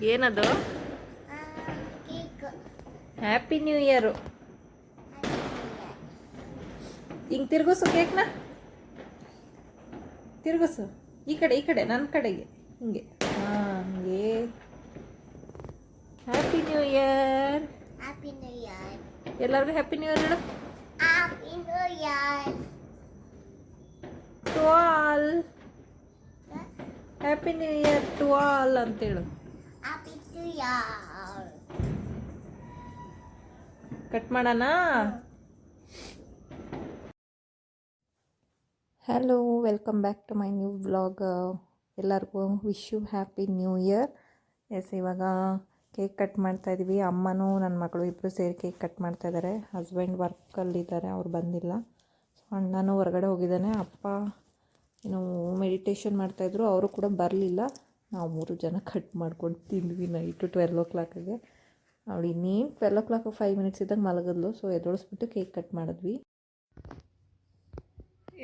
ಏನದು? Happy new year ಹಿಂಗೆ cake ಕೇಕ್ನ? ತಿರುಗಿಸು. ಈ ಕಡೆ ಈ ಕಡೆ ನನ್ನ ಕಡೆಗೆ. ಹಿಂಗೆ. ಹಾ ಹಂಗೆ. Happy new year happy new year ಎಲ್ಲರಿಗೂ ಹ್ಯಾಪಿ ನ್ಯೂ ಇಯರ್ ಹೇಳು. Happy new year to all happy new year to all ಅಂತೇಳು. Cut ಮಾಡೋಣ? Hello welcome back to my new vlog ಎಲ್ಲರಿಗೂ wish you happy new year yes ಇವಾಗ cake cut ಮಾಡ್ತಾ ಇದ್ದೀವಿ ಅಮ್ಮನೂ ನನ್ನ ಮಗಳು ಇಬ್ಬರು ಸೇರಿ ಕೇಕ್ ಕಟ್ ಮಾಡ್ತಾ ಇದ್ದಾರೆ ಹಸ್ಬೆಂಡ್ ವರ್ಕಲ್ಲಿದ್ದಾರೆ ಅವ್ರು ಬಂದಿಲ್ಲ. ಸೊ ಅಣ್ಣನೂ ಹೊರಗಡೆ ಹೋಗಿದ್ದಾನೆ. ಅಪ್ಪ ಏನು ಮೆಡಿಟೇಷನ್ ಮಾಡ್ತಾಯಿದ್ರು ಅವರು ಕೂಡ ಬರಲಿಲ್ಲ. ನಾವು ಮೂರು ಜನ ಕಟ್ ಮಾಡ್ಕೊಂಡು ತಿಂದ್ವಿ ನೈಟು ಟ್ವೆಲ್ ಓ ಕ್ಲಾಕಿಗೆ ಅವಳು ಇನ್ನೇನು twelve o'clock five minutes ಇದ್ದಾಗ ಮಲಗದ್ಲು ಸೊ ಎದೊಳಿಸ್ಬಿಟ್ಟು ಕೇಕ್ ಕಟ್ ಮಾಡಿದ್ವಿ.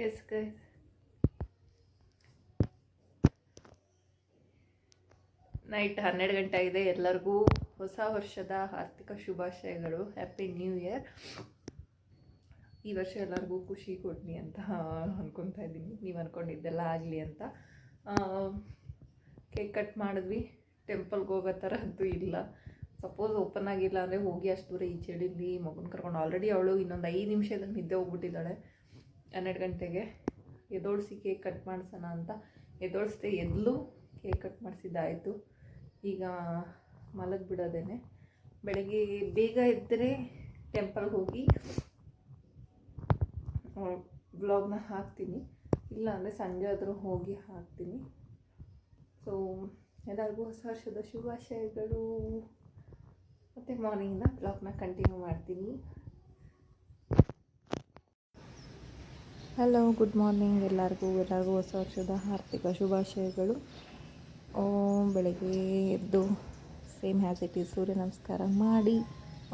ಎಸ್ ಗೈಸ್ ನೈಟ್ ಹನ್ನೆರಡು ಗಂಟೆ ಆಗಿದೆ. ಎಲ್ಲರಿಗೂ ಹೊಸ ವರ್ಷದ ಆರ್ಥಿಕ ಶುಭಾಶಯಗಳು. ಹ್ಯಾಪಿ ನ್ಯೂ ಇಯರ್ ಈ ವರ್ಷ ಎಲ್ಲರಿಗೂ ಖುಷಿ ಕೊಡ್ಲಿ ಅಂತ ಅಂದ್ಕೊತಾ ಇದ್ದೀನಿ. ನೀವು ಅಂದ್ಕೊಂಡಿದ್ದೆಲ್ಲ ಆಗಲಿ ಅಂತ. ಕೇಕ್ ಕಟ್ ಮಾಡಿದ್ವಿ. ಟೆಂಪಲ್ಗೆ ಹೋಗೋ ಥರದ್ದು ಇಲ್ಲ. ಸಪೋಸ್ ಓಪನ್ ಆಗಿಲ್ಲ ಅಂದರೆ ಹೋಗಿ ಅಷ್ಟು ದೂರ ಈ ಚಳಿಲಿ ಮಗನ ಕರ್ಕೊಂಡು ಆಲ್ರೆಡಿ ಅವಳು ಇನ್ನೊಂದು ಐದು ನಿಮಿಷದಲ್ಲಿ ನಿದ್ದೆ ಹೋಗ್ಬಿಟ್ಟಿದ್ದಾಳೆ. ಹನ್ನೆರಡು ಗಂಟೆಗೆ ಎದೋಡಿಸಿ ಕೇಕ್ ಕಟ್ ಮಾಡಿಸೋಣ ಅಂತ ಎದೋಡಿಸ್ದೆ ಎದ್ಲು ಕೇಕ್ ಕಟ್ ಮಾಡಿಸಿದ್ದಾಯಿತು. ಈಗ ಮಲಗಿಬಿಡೋದೇನೆ ಬೆಳಗ್ಗೆ ಬೇಗ ಎದ್ದರೆ ಟೆಂಪಲ್ಗೆ ಹೋಗಿ ಬ್ಲಾಗ್ನ ಹಾಕ್ತೀನಿ. ಇಲ್ಲ ಅಂದರೆ ಸಂಜೆ ಆದರೂ ಹೋಗಿ ಹಾಕ್ತೀನಿ. ಸೊ ಎಲ್ಲರಿಗೂ ಹೊಸ ವರ್ಷದ ಶುಭಾಶಯಗಳು. ಮತ್ತು ಮಾರ್ನಿಂಗಿಂದ ಬ್ಲಾಗ್ನ ಕಂಟಿನ್ಯೂ ಮಾಡ್ತೀನಿ. ಹಲೋ ಗುಡ್ ಮಾರ್ನಿಂಗ್ ಎಲ್ಲರಿಗೂ. ಎಲ್ಲರಿಗೂ ಹೊಸ ವರ್ಷದ ಆರ್ಥಿಕ ಶುಭಾಶಯಗಳು. ಬೆಳಗ್ಗೆ ಎದ್ದು ಸೇಮ್ ಹ್ಯಾಸ್ ಇಟ್ ಈಸ್ ಸೂರ್ಯ ನಮಸ್ಕಾರ ಮಾಡಿ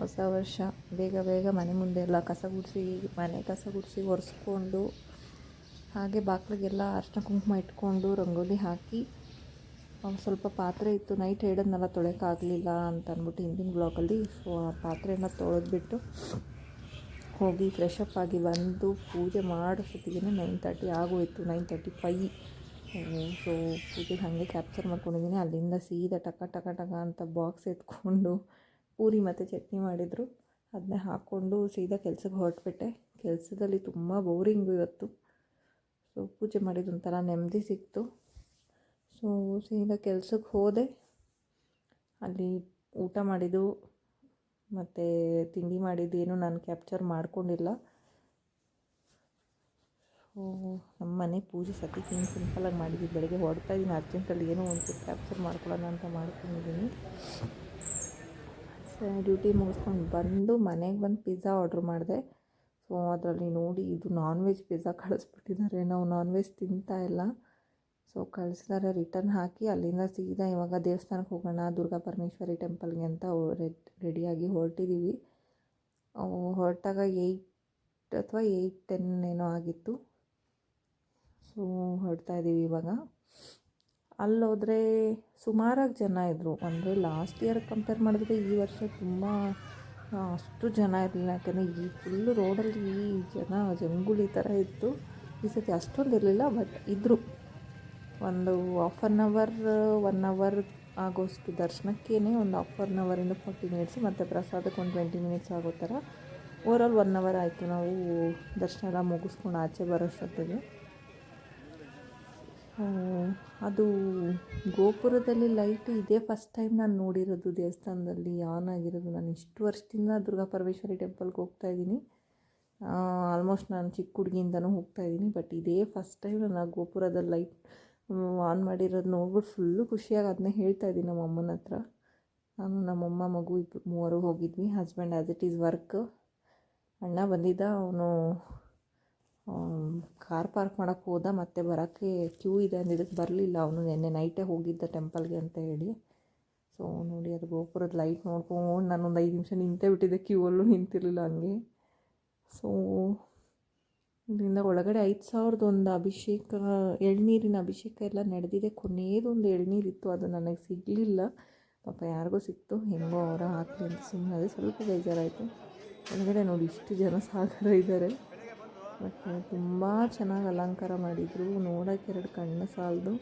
ಹೊಸ ವರ್ಷ. ಬೇಗ ಬೇಗ ಮನೆ ಮುಂದೆ ಎಲ್ಲ ಕಸ ಗುಡಿಸಿ, ಮನೆ ಕಸ ಗುಡಿಸಿ ಒರೆಸ್ಕೊಂಡು, ಹಾಗೆ ಬಾಗಿಲಿಗೆಲ್ಲ ಅರ್ಶಿನ ಕುಂಕುಮ ಇಟ್ಕೊಂಡು, ರಂಗೋಲಿ ಹಾಕಿ ಸ್ವಲ್ಪ ಪಾತ್ರೆ ಇತ್ತು. ನೈಟ್ ಹೇಳೋದ್ನೆಲ್ಲ ತೊಳೆಯೋಕ್ಕಾಗಲಿಲ್ಲ ಅಂತ ಅಂದ್ಬಿಟ್ಟು ಹಿಂದಿನ ಬ್ಲಾಗಲ್ಲಿ ಪಾತ್ರೆನ ತೊಳೆದ್ಬಿಟ್ಟು ಹೋಗಿ ಫ್ರೆಶ್ ಅಪ್ ಆಗಿ ಬಂದು ಪೂಜೆ ಮಾಡೋಷ್ಟೊತ್ತಿಗೆ ನೈನ್ ತರ್ಟಿ ಆಗೋಯಿತು. ನೈನ್ ತರ್ಟಿ ಫೈ ಸೊ ಪೂಜೆ ಹಾಗೆ ಕ್ಯಾಪ್ಚರ್ ಮಾಡ್ಕೊಂಡಿದ್ದೀನಿ ಅಲ್ಲಿಂದ ಸೀದಾ ಟಕ ಟಕ ಟಕ ಅಂತ ಬಾಕ್ಸ್ ಎತ್ಕೊಂಡು ಪೂರಿ ಮತ್ತು ಚಟ್ನಿ ಮಾಡಿದರು. ಅದನ್ನೇ ಹಾಕ್ಕೊಂಡು ಸೀದಾ ಕೆಲಸಕ್ಕೆ ಹೊರಟ್ಬಿಟ್ಟೆ. ಕೆಲಸದಲ್ಲಿ ತುಂಬ ಬೋರಿಂಗು ಇವತ್ತು ಸೊ ಪೂಜೆ ಮಾಡಿದ ಒಂಥರ ನೆಮ್ಮದಿ ಸಿಕ್ತು. ಸೊ ಸೀದಾ ಕೆಲ್ಸಕ್ಕೆ ಹೋದೆ. ಅಲ್ಲಿ ಊಟ ಮಾಡಿದ್ದು, ಮತ್ತು ತಿಂಡಿ ಮಾಡಿದ್ದೇನು ಏನು ನಾನು ಕ್ಯಾಪ್ಚರ್ ಮಾಡಿಕೊಂಡಿಲ್ಲ. ಸೊ ನಮ್ಮ ಮನೆ ಪೂಜೆ ಸತಿ ಹಿಂಗೆ ಸಿಂಪಲಾಗಿ ಮಾಡಿದ್ವಿ. ಬೆಳಗ್ಗೆ ಹೊಡ್ತಾ ಇದ್ದೀನಿ. ಅರ್ಜೆಂಟಲ್ಲಿ ಏನೋ ಒಂದು ಕ್ಯಾಪ್ಚರ್ ಮಾಡ್ಕೊಳ್ಳೋಣ ಅಂತ ಮಾಡ್ಕೊಂಡಿದ್ದೀನಿ. ಡ್ಯೂಟಿ ಮುಗಿಸ್ಕೊಂಡು ಬಂದು ಮನೆಗೆ ಬಂದು ಪಿಜ್ಜಾ ಆರ್ಡ್ರ್ ಮಾಡಿದೆ. ಸೊ ಅದರಲ್ಲಿ ನೋಡಿ ಇದು ನಾನ್ ವೆಜ್ ಪಿಜ್ಜಾ ಕಳಿಸ್ಬಿಟ್ಟಿದ್ದಾರೆ. ನಾವು ನಾನ್ ವೆಜ್ ತಿಂತಾ ಇಲ್ಲ. ಸೊ ಕಳ್ಸಿದಾರೆ ರಿಟರ್ನ್ ಹಾಕಿ ಅಲ್ಲಿಂದ ಸೀದಾ ಇವಾಗ ದೇವಸ್ಥಾನಕ್ಕೆ ಹೋಗೋಣ, ದುರ್ಗಾ ಪರಮೇಶ್ವರಿ ಟೆಂಪಲ್ಗೆ ಅಂತ ರೆಡಿಯಾಗಿ ಹೊರಟಿದ್ದೀವಿ ಹೊರಟಾಗ ಏಯ್ಟ್ ಅಥವಾ ಏಯ್ಟ್ ಟೆನ್ ಏನೋ ಆಗಿತ್ತು. ಸೊ ಹೊರಡ್ತಾ ಇದ್ದೀವಿ ಇವಾಗ. ಅಲ್ಲೋದ್ರೆ ಸುಮಾರಾಗಿ ಜನ ಇದ್ದರು ಅಂದರೆ ಲಾಸ್ಟ್ ಇಯರ್ ಕಂಪೇರ್ ಮಾಡಿದ್ರೆ ಈ ವರ್ಷ ತುಂಬ ಅಷ್ಟು ಜನ ಇರಲಿಲ್ಲ. ಯಾಕಂದರೆ ಈ ಫುಲ್ಲು ರೋಡಲ್ಲಿ ಈ ಜನ ಜಂಗುಳಿ ಥರ ಇತ್ತು. ಈ ಸತಿ ಅಷ್ಟೊಂದು ಇರಲಿಲ್ಲ ಬಟ್ ಇದ್ದರು ಒಂದು half an hour one hour ಆಗೋಷ್ಟು ದರ್ಶನಕ್ಕೇ ಒಂದು ಹಾಫ್ ಆನ್ ಅವರಿಂದ ಫಾರ್ಟಿ ಮಿನಿಟ್ಸ್ ಮತ್ತು ಪ್ರಸಾದಕ್ಕೆ ಒಂದು ಟ್ವೆಂಟಿ ಮಿನಿಟ್ಸ್ ಆಗೋ ಥರ. ಓವರಾಲ್ ಒನ್ ಅವರ್ ಆಯಿತು ನಾವು ದರ್ಶನ ಎಲ್ಲ ಮುಗಿಸ್ಕೊಂಡು ಆಚೆ ಬರೋಷ್ಟೊತ್ತಿಗೆ ಅದು ಗೋಪುರದಲ್ಲಿ ಲೈಟ್ ಇದೇ ಫಸ್ಟ್ ಟೈಮ್ ನಾನು ನೋಡಿರೋದು ದೇವಸ್ಥಾನದಲ್ಲಿ ಆನ್ ಆಗಿರೋದು. ನಾನು ಇಷ್ಟು ವರ್ಷದಿಂದ ದುರ್ಗಾ ಪರಮೇಶ್ವರಿ ಟೆಂಪಲ್ಗೆ ಹೋಗ್ತಾ ಇದ್ದೀನಿ. ಆಲ್ಮೋಸ್ಟ್ ನಾನು ಚಿಕ್ಕ ಹುಡುಗಿಯಿಂದನೂ ಹೋಗ್ತಾ ಇದ್ದೀನಿ ಬಟ್ ಇದೇ ಫಸ್ಟ್ ಟೈಮ್ ನಾನು ಗೋಪುರದಲ್ಲಿ ಲೈಟ್ ಆನ್ ಮಾಡಿರೋದು ನೋಡ್ಬಿಟ್ಟು ಫುಲ್ಲು ಖುಷಿಯಾಗಿ ಅದನ್ನೇ ಹೇಳ್ತಾ ಇದ್ದೀನಿ ನಮ್ಮ ಅಮ್ಮನ ಹತ್ರ. ನಾನು ನಮ್ಮಮ್ಮ ಮಗು ಇಬ್ಬರು ಮೂವರು ಹೋಗಿದ್ವಿ husband as it is work ಅಣ್ಣ ಬಂದಿದ್ದ, ಅವನು ಕಾರ್ ಪಾರ್ಕ್ ಮಾಡೋಕ್ಕೆ ಹೋದ, ಮತ್ತೆ ಬರೋಕ್ಕೆ ಕ್ಯೂ ಇದೆ ಅಂದಿದ್ದಕ್ಕೆ ಬರಲಿಲ್ಲ. ಅವನು ನಿನ್ನೆ ನೈಟೇ ಹೋಗಿದ್ದ ಟೆಂಪಲ್ಗೆ ಅಂತ ಹೇಳಿ. ಸೊ ನೋಡಿ ಅದು ಗೋಪುರದ ಲೈಟ್ ನೋಡ್ಕೊಂಡು ನಾನೊಂದು ಐದು ನಿಮಿಷ ನಿಂತೇ ಬಿಟ್ಟಿದ್ದೆ ಕ್ಯೂ ಅಲ್ಲೂ ನಿಂತಿರಲಿಲ್ಲ ಹಂಗೆ. ಸೊ ಇಲ್ಲಿಂದ ಒಳಗಡೆ ಐದು ಸಾವಿರದ ಒಂದು ಅಭಿಷೇಕ, ಎಳ್ನೀರಿನ ಅಭಿಷೇಕ ಎಲ್ಲ ನಡೆದಿದೆ. ಕೊನೆಯದೊಂದು ಎಳ್ನೀರಿತ್ತು, ಅದು ನನಗೆ ಸಿಗಲಿಲ್ಲ. ಪಾಪ ಯಾರಿಗೂ ಸಿಕ್ತು. ಹೆಂಗೋ ಅವರ ಹಾಕಲಿ ಅಂತ ಸುಮ್ಮನೆ ಅದೇ ಸ್ವಲ್ಪ ಬೇಜಾರಾಯಿತು. ಒಳಗಡೆ ನೋಡಿ ಇಷ್ಟು ಜನ ಸಾಗರ ಇದ್ದಾರೆ. ಮತ್ತು ತುಂಬ ಚೆನ್ನಾಗಿ ಅಲಂಕಾರ ಮಾಡಿದರು. ನೋಡೋಕೆ ಎರಡು ಕಣ್ಣು ಸಾಲದು.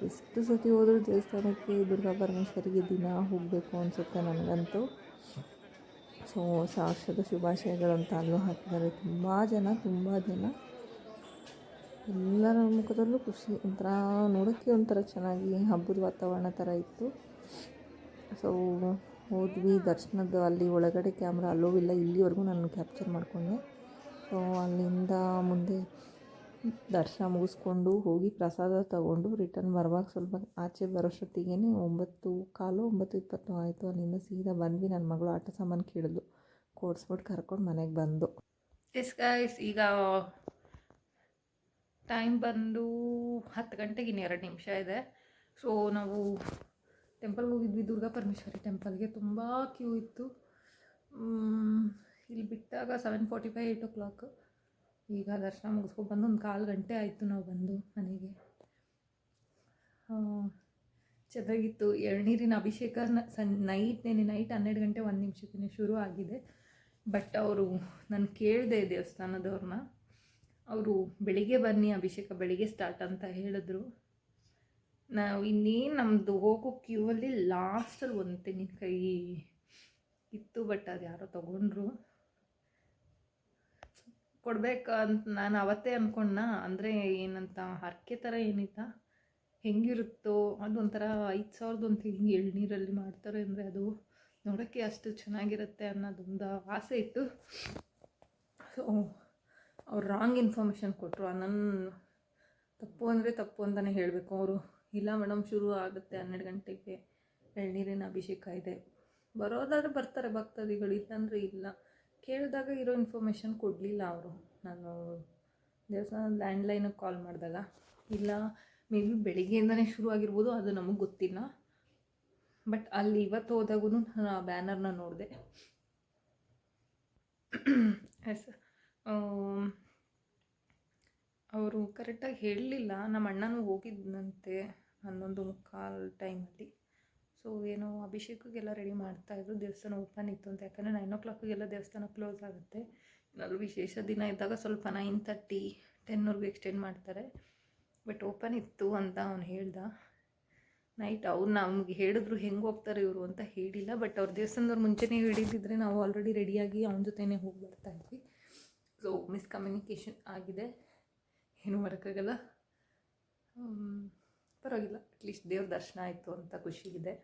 ಎಷ್ಟು ಸತಿ ಹೋದರೂ ದೇವಸ್ಥಾನಕ್ಕೆ ದುರ್ಗಾ ಪರಮೇಶ್ವರಿಗೆ ದಿನ ಹೋಗಬೇಕು ಅನಿಸುತ್ತೆ ನನಗಂತೂ. ಸೊ ಸಾಕ್ಷದ ಶುಭಾಶಯಗಳು ಅಂತ ಅಲ್ಲೂ ಹಾಕಿದ್ದಾರೆ. ತುಂಬ ಜನ ತುಂಬ ಜನ. ಎಲ್ಲರ ಮುಖದಲ್ಲೂ ಖುಷಿ. ಒಂಥರ ನೋಡೋಕ್ಕೆ ಒಂಥರ ಚೆನ್ನಾಗಿ ಹಬ್ಬದ ವಾತಾವರಣ ಥರ ಇತ್ತು. ಸೊ ಹೋದ್ವಿ ದರ್ಶನದ ಅಲ್ಲಿ ಒಳಗಡೆ ಕ್ಯಾಮ್ರಾ ಅಲ್ಲೂ ಇಲ್ಲ, ಇಲ್ಲಿವರೆಗೂ ನಾನು ಕ್ಯಾಪ್ಚರ್ ಮಾಡಿಕೊಂಡೆ. ಸೊ ಅಲ್ಲಿಂದ ಮುಂದೆ ದರ್ಶನ ಮುಗಿಸ್ಕೊಂಡು ಹೋಗಿ ಪ್ರಸಾದ ತಗೊಂಡು ರಿಟರ್ನ್ ಬರುವಾಗ ಸ್ವಲ್ಪ ಆಚೆ ಬರೋಷ್ಟೊತ್ತಿಗೆ ಒಂಬತ್ತು ಕಾಲು ಒಂಬತ್ತು ಇಪ್ಪತ್ತು ಆಯಿತು. ಅಲ್ಲಿಂದ ಸೀದಾ ಬಂದ್ವಿ. ನನ್ನ ಮಗಳು ಆಟ ಸಾಮಾನು ಕೇಳಿದ್ಲು. ಕೊಡ್ಸ್ಬಿಟ್ಟು ಕರ್ಕೊಂಡು ಮನೆಗೆ ಬಂದು. ಎಸ್ ಗೈಸ್ ಈಗ ಟೈಮ್ ಬಂದು ಹತ್ತು ಗಂಟೆಗೆ ಇನ್ನು ಎರಡು ನಿಮಿಷ ಇದೆ. ಸೊ ನಾವು ಟೆಂಪಲ್ಗೆ ಹೋಗಿದ್ವಿ. ದುರ್ಗಾ ಪರಮೇಶ್ವರಿ ಟೆಂಪಲ್ಗೆ ತುಂಬ ಕ್ಯೂ ಇತ್ತು. ಇಲ್ಲಿ ಬಿಟ್ಟಾಗ seven forty five eight o'clock ಈಗ ದರ್ಶನ ಮುಗಿಸ್ಕೊಂಡು ಬಂದು ಒಂದು ಕಾಲು ಗಂಟೆ ಆಯಿತು ನಾವು ಬಂದು ಮನೆಗೆ. ಚೆನ್ನಾಗಿತ್ತು. ಎಳ್ನೀರಿನ ಅಭಿಷೇಕ ಸನ್, ನೈಟ್ ನೆನೆ ನೈಟ್ ಹನ್ನೆರಡು ಗಂಟೆ ಒಂದು ನಿಮಿಷಕ್ಕೆ ಶುರು ಆಗಿದೆ. ಬಟ್ ಅವರು, ನಾನು ಕೇಳಿದೆ ದೇವಸ್ಥಾನದವ್ರನ್ನ, ಅವರು ಬೆಳಿಗ್ಗೆ ಬನ್ನಿ, ಅಭಿಷೇಕ ಬೆಳಿಗ್ಗೆ ಸ್ಟಾರ್ಟ್ ಅಂತ ಹೇಳಿದ್ರು. ನಾವು ಇನ್ನೇನು ನಮ್ಮದು ಹೋಗೋ ಕ್ಯೂ ಅಲ್ಲಿ ಲಾಸ್ಟಲ್ಲಿ ಒಂದು ತೆಂಗಿನಕಾಯಿ ಇತ್ತು ಬಟ್ ಅದು ಯಾರೋ ತಗೊಂಡ್ರು. ಕೊಡ್ಬೇಕು ಅಂತ ನಾನು ಅವತ್ತೇ ಅಂದ್ಕೊಂಡ ಅಂದರೆ ಏನಂತ ಹರಕೆ ಥರ ಏನಿತ್ತ? ಹೆಂಗಿರುತ್ತೋ? ಅದೊಂಥರ ಐದು ಸಾವಿರದ ಒಂದು ಹಿಂಗೆ ಎಳ್ನೀರಲ್ಲಿ ಮಾಡ್ತಾರೆ ಅಂದರೆ ಅದು ನೋಡೋಕ್ಕೆ ಅಷ್ಟು ಚೆನ್ನಾಗಿರುತ್ತೆ ಅನ್ನೋದೊಂದು ಆಸೆ ಇತ್ತು. ಸೊ ಅವ್ರು ರಾಂಗ್ ಇನ್ಫಾರ್ಮೇಷನ್ ಕೊಟ್ಟರು ನನ್ನ ತಪ್ಪು ಅಂದರೆ ತಪ್ಪು ಅಂತಲೇ ಹೇಳಬೇಕು ಅವರು. ಇಲ್ಲ ಮೇಡಮ್ ಶುರು ಆಗುತ್ತೆ ಹನ್ನೆರಡು ಗಂಟೆಗೆ ಎಳ್ನೀರಿನ ಅಭಿಷೇಕ ಇದೆ. ಬರೋದಾದ್ರೆ ಬರ್ತಾರೆ ಭಕ್ತಾದಿಗಳು. ಇಲ್ಲಾಂದರೆ ಇಲ್ಲ. ಕೇಳಿದಾಗ ಇರೋ ಇನ್ಫಾರ್ಮೇಷನ್ ಕೊಡಲಿಲ್ಲ ಅವರು. ನಾನು ದೇವಸ್ಥಾನ ಲ್ಯಾಂಡ್ಲೈನಿಗೆ ಕಾಲ್ ಮಾಡಿದಾಗ, ಇಲ್ಲ ಮೇ ಬಿ ಬೆಳಿಗ್ಗೆಯಿಂದನೇ ಶುರು ಆಗಿರ್ಬೋದು, ಅದು ನಮಗೆ ಗೊತ್ತಿಲ್ಲ. ಬಟ್ ಅಲ್ಲಿ ಇವತ್ತು ಹೋದಾಗೂ ನಾನು ಆ ಬ್ಯಾನರ್ನ ನೋಡಿದೆ. ಎಸ್ ಅವರು ಕರೆಕ್ಟಾಗಿ ಹೇಳಲಿಲ್ಲ. ನಮ್ಮ ಅಣ್ಣನೂ ಹೋಗಿದ್ದಂತೆ ಹನ್ನೊಂದು ಮುಕ್ಕಾಲು ಟೈಮಲ್ಲಿ ಸೊ ಏನೋ ಅಭಿಷೇಕಕ್ಕೆಲ್ಲ ರೆಡಿ ಮಾಡ್ತಾಯಿದ್ರು ದೇವಸ್ಥಾನ ಓಪನ್ ಇತ್ತು ಅಂತ. ಯಾಕಂದರೆ ನೈನ್ ಓ ಕ್ಲಾಕಿಗೆಲ್ಲ ದೇವಸ್ಥಾನ ಕ್ಲೋಸ್ ಆಗುತ್ತೆ. ಏನಾದರೂ ವಿಶೇಷ ದಿನ ಇದ್ದಾಗ ಸ್ವಲ್ಪ ನೈನ್ ತರ್ಟಿ ಟೆನ್ವರೆಗೂ ಎಕ್ಸ್ಟೆಂಡ್ ಮಾಡ್ತಾರೆ. ಬಟ್ ಓಪನ್ ಇತ್ತು ಅಂತ ಅವ್ನು ಹೇಳ್ದ. ನೈಟ್ ಅವ್ರು ನಮ್ಗೆ ಹೇಳಿದ್ರು ಹೆಂಗೆ ಹೋಗ್ತಾರೆ ಇವರು ಅಂತ ಹೇಳಿಲ್ಲ. ಬಟ್ ಅವ್ರ ದೇವಸ್ಥಾನದವ್ರು ಮುಂಚೆನೇ ಹೇಳಿದ್ದಿದ್ರೆ ನಾವು ಆಲ್ರೆಡಿ ರೆಡಿಯಾಗಿ ಅವನ ಜೊತೆನೆ ಹೋಗಿ ಬರ್ತಾ ಇದ್ವಿ. ಸೊ ಮಿಸ್ಕಮ್ಯುನಿಕೇಷನ್ ಆಗಿದೆ. ಏನು ಮಾಡೋಕ್ಕಾಗಲ್ಲ. ಪರವಾಗಿಲ್ಲ. ಅಟ್ಲೀಸ್ಟ್ ದೇವ್ರ ದರ್ಶನ ಆಯಿತು ಅಂತ ಖುಷಿ ಇದೆ.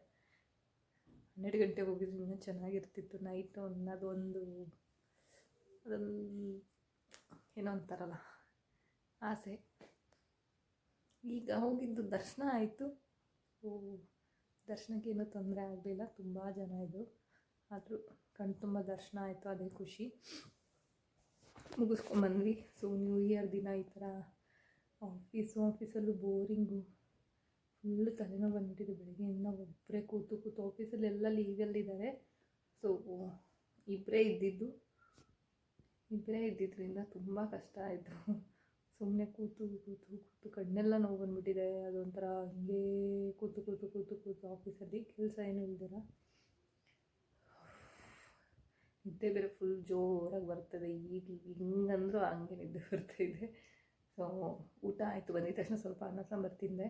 ಹನ್ನೆರಡು ಗಂಟೆ ಇನ್ನೂ ಚೆನ್ನಾಗಿರ್ತಿತ್ತು. ಅನ್ನೋದು ಒಂದು ಅದೊಂದು ಏನೋ ಅಂತಾರಲ್ಲ, ಆಸೆ. ಈಗ ಹೋಗಿದ್ದು ದರ್ಶನ ಆಯಿತು. ದರ್ಶನಕ್ಕೆ ಏನೂ ತೊಂದರೆ ಆಗಲಿಲ್ಲ. ತುಂಬ ಜನ ಇದ್ದರು ಆದರೂ ಕಣ್ತುಂಬ ದರ್ಶನ ಆಯಿತು, ಅದೇ ಖುಷಿ. ಮುಗಿಸ್ಕೊಂಬಂದ್ವಿ ಸೊ ನ್ಯೂ ಇಯರ್ ದಿನ ಈ ಥರ ಆಫೀಸು ಆಫೀಸಲ್ಲೂ ಬೋರಿಂಗು ಫುಲ್ಲು ತಲೆನೋವು ಬಂದ್ಬಿಟ್ಟಿದೆ, ಬೆಳಗ್ಗೆಯಿಂದ ಒಬ್ಬರೇ ಕೂತು ಕೂತು ಆಫೀಸಲ್ಲಿ ಎಲ್ಲ ಲೀವಲ್ಲಿದ್ದಾರೆ ಸೊ ಇಬ್ಬರೇ ಇದ್ದಿದ್ದು ಇಬ್ಬರೇ ಇದ್ದಿದ್ದರಿಂದ ತುಂಬ ಕಷ್ಟ ಆಯಿತು. ಸುಮ್ಮನೆ ಕೂತು ಕೂತು ಕೂತು ಕಣ್ಣೆಲ್ಲ ನೋವು ಬಂದ್ಬಿಟ್ಟಿದೆ. ಅದೊಂಥರ ಹಿಂಗೆ ಕೂತು ಕೂತು ಕೂತು ಕೂತು ಆಫೀಸಲ್ಲಿ ಕೆಲಸ ಏನೂ ಇಲ್ದಿರ. ನಿದ್ದೆ ಬೇರೆ ಫುಲ್ ಜೋರಾಗಿ ಬರ್ತದೆ. ಈಗ ಹಿಂಗಂದ್ರೂ ಹಂಗೆ ನಿದ್ದೆ ಬರ್ತಾಯಿದೆ ಸೊ ಊಟ ಆಯಿತು, ಬಂದಿದ ತಕ್ಷಣ ಸ್ವಲ್ಪ ಅನ್ನ ಸಾಂಬಾರು ತಿಂದೆ.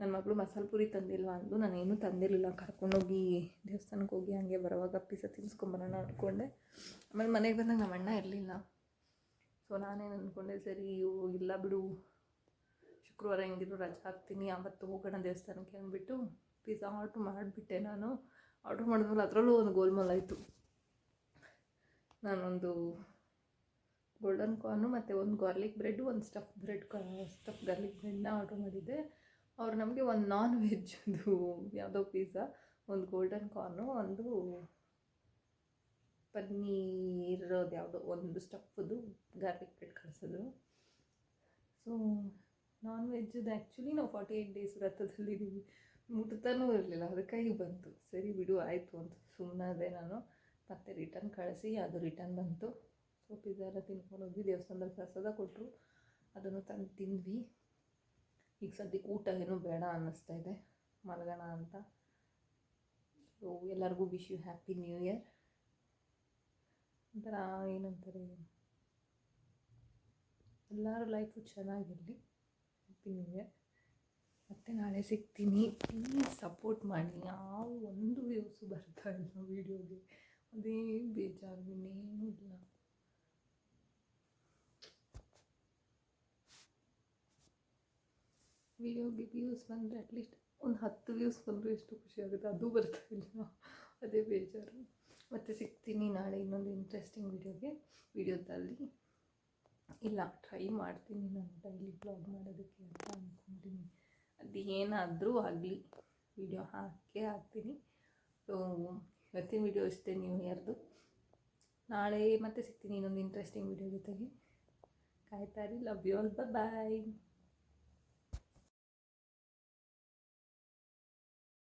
ನನ್ನ ಮಗಳು ಮಸಾಲೆ ಪುರಿ ತಂದಿಲ್ವಾ ಅಂದು ನಾನೇನು ತಂದಿರಲಿಲ್ಲ. ಕರ್ಕೊಂಡೋಗಿ ದೇವಸ್ಥಾನಕ್ಕೆ ಹೋಗಿ ಹಂಗೆ ಬರುವಾಗ ಪಿಸ ತಿನ್ಸ್ಕೊಂಬರೋಣ ಅಂದ್ಕೊಂಡೆ. ಆಮೇಲೆ ಮನೆಗೆ ಬಂದಾಗ ನಮ್ಮ ಅಣ್ಣ ಇರಲಿಲ್ಲ. ಸೊ ನಾನೇನು ಅಂದ್ಕೊಂಡೆ, ಸರಿ ಇಲ್ಲ ಬಿಡು. ಶುಕ್ರವಾರ ಹೆಂಗಿದ್ರು ರಜೆ ಹಾಕ್ತೀನಿ ಆವತ್ತು ಹೋಗೋಣ ದೇವಸ್ಥಾನಕ್ಕೆ ಅಂದ್ಬಿಟ್ಟು ಪಿಜ್ಜಾ ಆರ್ಡ್ರ್ ಮಾಡಿಬಿಟ್ಟೆ ನಾನು. ಆರ್ಡ್ರ್ ಮಾಡಿದ್ಮೇಲೆ ಅದರಲ್ಲೂ ಒಂದು ಗೋಲ್ಮಾಲ್ ಆಯಿತು. ನಾನೊಂದು ಗೋಲ್ಡನ್ ಕಾರ್ನು ಮತ್ತು ಒಂದು ಗಾರ್ಲಿಕ್ ಬ್ರೆಡ್ ಒಂದು ಸ್ಟಫ್ ಬ್ರೆಡ್ ಸ್ಟಫ್ ಗಾರ್ಲಿಕ್ ಬ್ರೆಡ್ನ ಆರ್ಡ್ರ್ ಮಾಡಿದ್ದೆ. ಅವ್ರು ನಮಗೆ ಒಂದು ನಾನ್ ವೆಜ್ದು ಯಾವುದೋ ಪಿಜ್ಜಾ ಒಂದು ಗೋಲ್ಡನ್ ಕಾರ್ನು ಒಂದು ಪನ್ನೀರದು ಯಾವುದೋ, ಒಂದು ಸ್ಟಫ್ದು ಗಾರ್ಲಿಕ್ ಬ್ರೆಡ್ ಕಳಿಸಿದ್ರು. ಸೊ ನಾನ್ ವೆಜ್ದು ಆ್ಯಕ್ಚುಲಿ ನಾವು ಫಾರ್ಟಿ ಏಯ್ಟ್ ಡೇಸ್ ವ್ರತದಲ್ಲಿದ್ದೀವಿ ಮುಟ್ತಾನೂ ಇರಲಿಲ್ಲ, ಅದಕ್ಕಾಗಿ ಬಂತು. ಸರಿ ಬಿಡು, ಆಯಿತು ಅಂತ ಸುಮ್ಮನಾದೆ ನಾನು. ಮತ್ತೆ ರಿಟರ್ನ್ ಕಳಿಸಿ, ಅದು ರಿಟರ್ನ್ ಬಂತು. ಸೊ ಪಿಜ್ಜಾ ಎಲ್ಲ ತಿನ್ಕೊಂಡು ಹೋದ್ವಿ ದೇವಸ್ಥಾನದಲ್ಲಿ ಪ್ರಸಾದ ಕೊಟ್ಟರು ಅದನ್ನು ತಂದು ತಿಂದ್ವಿ. ಈಗ ಸದ್ಯಕ್ಕೆ ಊಟ ಏನೂ ಬೇಡ ಅನ್ನಿಸ್ತಾ ಇದೆ. ಮಲಗೋಣ ಅಂತ. ಸೊ ಎಲ್ಲರಿಗೂ wish you happy new year ಒಂಥರ ಏನಂತಾರೆ? ಎಲ್ಲರೂ ಲೈಫು ಚೆನ್ನಾಗಿರಲಿ. ಹ್ಯಾಪಿ ನ್ಯೂ ಇಯರ್ ಮತ್ತೆ ನಾಳೆ ಸಿಗ್ತೀನಿ. ಪ್ಲೀಸ್ ಸಪೋರ್ಟ್ ಮಾಡಿ. ಯಾವ ಒಂದು ವ್ಯೂಸು ಬರ್ತಾ ಇಲ್ಲ ವೀಡಿಯೋಗೆ ಅದೇ ಬೇಜಾರು, ಇನ್ನೇನೂ ಇಲ್ಲ. ವಿಡಿಯೋಗೆ ವ್ಯೂಸ್ ಬಂದರೆ ಅಟ್ಲೀಸ್ಟ್ ಒಂದು ಹತ್ತು ವ್ಯೂಸ್ ಬಂದರೂ ಎಷ್ಟು ಖುಷಿಯಾಗುತ್ತೆ ಅದು ಬರ್ತಾ ಇಲ್ಲ ಅದೇ ಬೇಜಾರು. ಮತ್ತು ಸಿಗ್ತೀನಿ ನಾಳೆ ಇನ್ನೊಂದು ಇಂಟ್ರೆಸ್ಟಿಂಗ್ ವಿಡಿಯೋಗೆ ವಿಡಿಯೋದಲ್ಲಿ ಇಲ್ಲ ಟ್ರೈ ಮಾಡ್ತೀನಿ ನಾನು ಡೈಲಿ ಬ್ಲಾಗ್ ಮಾಡೋದಕ್ಕೆ ಅಂತ ಅಂದ್ಕೊಂಡಿನಿ ಅದು ಏನಾದರೂ ಆಗಲಿ ವಿಡಿಯೋ ಹಾಕೇ ಹಾಕ್ತೀನಿ. ಸೊ ಇವತ್ತಿನ ವಿಡಿಯೋ ಅಷ್ಟೇ ನ್ಯೂ ಇಯರ್ದು ನಾಳೆ ಮತ್ತೆ ಸಿಗ್ತೀನಿ ಇನ್ನೊಂದು ಇಂಟ್ರೆಸ್ಟಿಂಗ್ ವಿಡಿಯೋ ಜೊತೆಗೆ. ಕಾಯ್ತಾರಿ ಲವ್ ಯು ಆಲ್ ಬಾಯ್